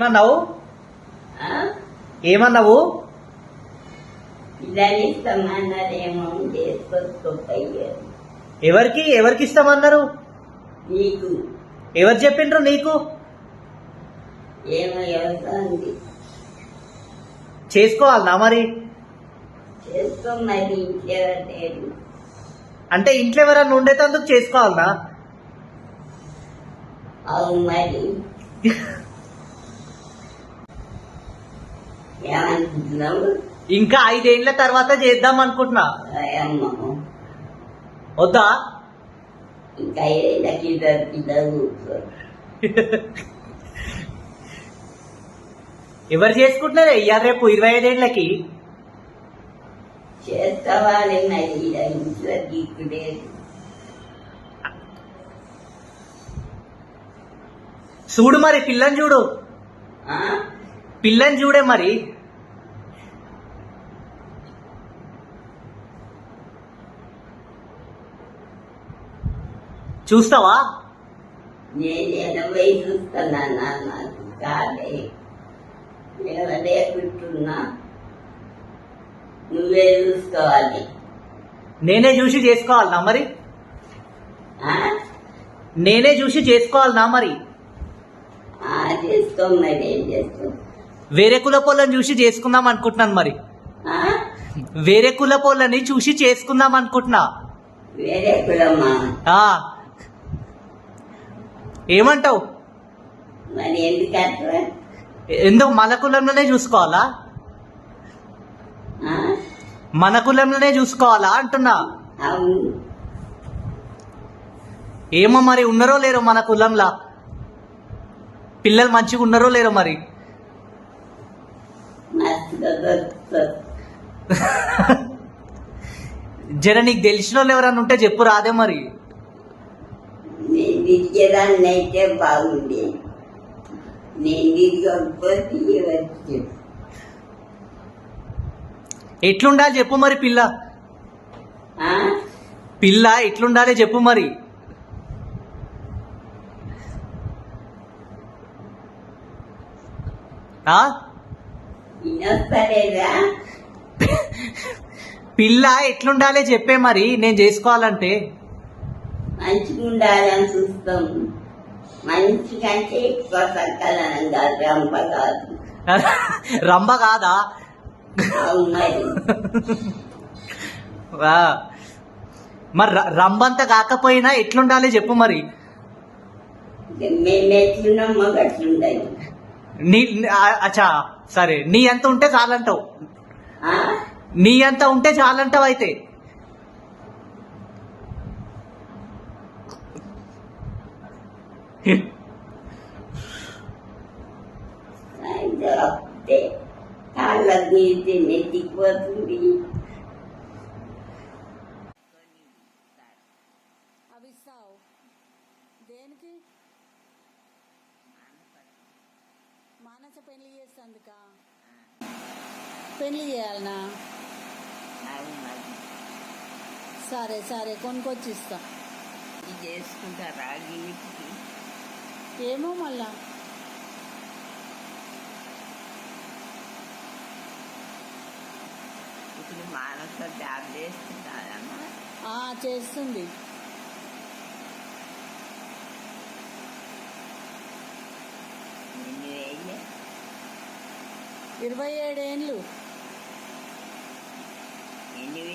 ఏమన్నావు? ఏమన్నావు? ఎవరికి ఎవరికి? ఇస్తామన్నారు నీకు. ఎవరు చెప్పిండ్రు నీకు? చేసుకోవాలనా మరి? అంటే ఇంట్లో ఎవరన్నా ఉండేటందుకు చేసుకోవాలనా? అవును మరి. ఏమనుకుంటున్నావు ఇంకా ఐదేళ్ళ తర్వాత చేద్దాం అనుకుంటున్నా. వద్దా? ఇంకా ఎవరు చేసుకుంటున్నారే? ఇవాళ రేపు ఇరవై ఐదేళ్ళకి ఇంట్లో చూడు మరి పిల్లని చూడు? పిల్లని చూడే మరి. చూస్తావా? నేను ఎనభై చూస్తున్నా నాకు కాదే ఎవరే పుట్టున్నా నువ్వే చూసుకోవాలి. నేనే చూసి చేసుకోవాలనా మరి? నేనే చూసి చేసుకోవాలనా మరి? ఆ, చేసుకో మరి ఏం చేస్తావు వేరే కులపోళ్ళని చూసి చేసుకుందాం అనుకుంటున్నాను మరి? వేరే కులపోళ్ళని చూసి చేసుకుందాం అనుకుంటున్నా. వేరే. ఏమంటావు? ఎందుకు మన కులంలోనే చూసుకోవాలా? మన కులంలోనే చూసుకోవాలా అంటున్నా. ఏమో మరి ఉన్నారో లేరో మన కులంలా? పిల్లలు మంచిగా ఉన్నారో లేరో మరి? జర నీకు తెలిసిన వాళ్ళు ఎవరన్నా ఉంటే చెప్పు రాదే మరి. నేను తిరిగేదాన్ని అయితే బాగుండే. నేను తిరగకపోతే వచ్చి ఎట్లుండాలి చెప్పు మరి పిల్ల? పిల్ల ఎట్లుండాలి చెప్పు మరి. ఆ? పిల్ల ఎట్లుండాలి చెప్పే మరి నేను చేసుకోవాలంటే. మంచిగా ఉండాలని చూస్తాం. మంచి కంటే ఎక్కువ సక్కదనం కాదు రంప కాదు. రంభ కాదా? మరి. ఆ. మరి ర- రంభంత కాకపోయినా ఎట్లుండాలి చెప్పు మరి. మేము ఎట్లున్నామో గట్లుండాలి నీ ఆ- అచ్చా. సరే నీ అంత ఉంటే చాలంటావు? నీ అంత ఉంటే చాలంటావు అయితే. నెట్టిపోతుంది అవి దేనికి? మానస పెళ్ళి చేస్తందుక. పెళ్ళి చేయాలనా. సరే సరే కొనుక్కొచ్చి ఇస్తా చేసుకుంటారా ఏమో మళ్ళా. ఇప్పుడు మానస జాబ్ చేస్తున్నారమ్మా ఆ, చేస్తుంది. ఇరవై ఏడేండ్లు? ఎనిమిది